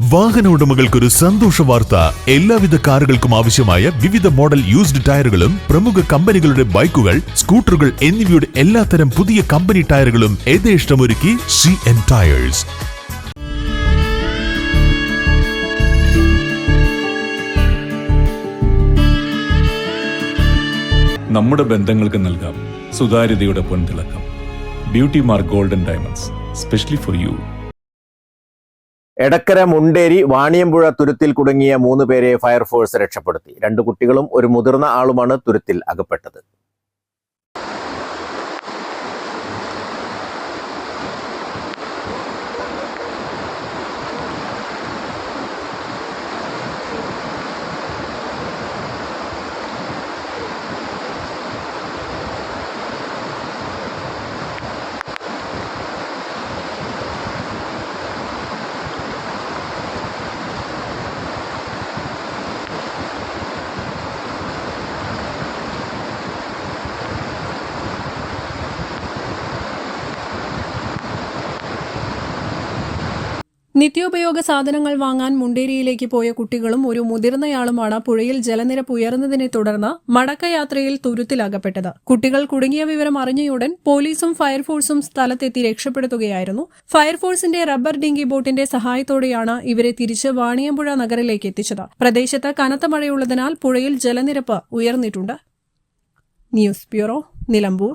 വാഹന ഉടമകൾക്കൊരു സന്തോഷ വാർത്ത. എല്ലാവിധ കാറുകൾക്കും ആവശ്യമായ വിവിധ മോഡൽ യൂസ്ഡ് ടയറുകളും പ്രമുഖ കമ്പനികളുടെ ബൈക്കുകൾ സ്കൂട്ടറുകൾ എന്നിവയുടെ എല്ലാത്തരം പുതിയ കമ്പനി ടയറുകളും യഥേഷ്ടമൊരുക്കി സി എൻ ടയേഴ്സ് നമ്മുടെ ബന്ധങ്ങൾക്ക് നൽകാം. സുതാര്യതയുടെ പൊൻതിളക്കം. Beauty mark golden diamonds specially for you Edakkara Munderi Vaniyampuzha തുരുത്തിൽ കുടുങ്ങിയ മൂന്ന് പേരെ ഫയർഫോഴ്സ് രക്ഷപ്പെടുത്തി. രണ്ട് കുട്ടികളും ഒരു മുതിർന്ന ആളുമാണ് തുരുത്തിൽ അകപ്പെട്ടത്. നിത്യോപയോഗ സാധനങ്ങൾ വാങ്ങാൻ മുണ്ടേരിയിലേക്ക് പോയ കുട്ടികളും ഒരു മുതിർന്നയാളുമാണ് പുഴയിൽ ജലനിരപ്പ് ഉയർന്നതിനെ തുടർന്ന് മടക്കയാത്രയിൽ തുരുത്തിലകപ്പെട്ടത്. കുട്ടികൾ കുടുങ്ങിയ വിവരം അറിഞ്ഞയുടൻ പോലീസും ഫയർഫോഴ്സും സ്ഥലത്തെത്തി രക്ഷപ്പെടുത്തുകയായിരുന്നു. ഫയർഫോഴ്സിന്റെ റബ്ബർ ഡിങ്കി ബോട്ടിന്റെ സഹായത്തോടെയാണ് ഇവരെ തിരിച്ച് വാണിയമ്പുഴ നഗറിലേക്ക് എത്തിച്ചത്. പ്രദേശത്ത് കനത്ത മഴയുള്ളതിനാൽ പുഴയിൽ ജലനിരപ്പ് ഉയർന്നിട്ടുണ്ട്. News bureau Nilambur.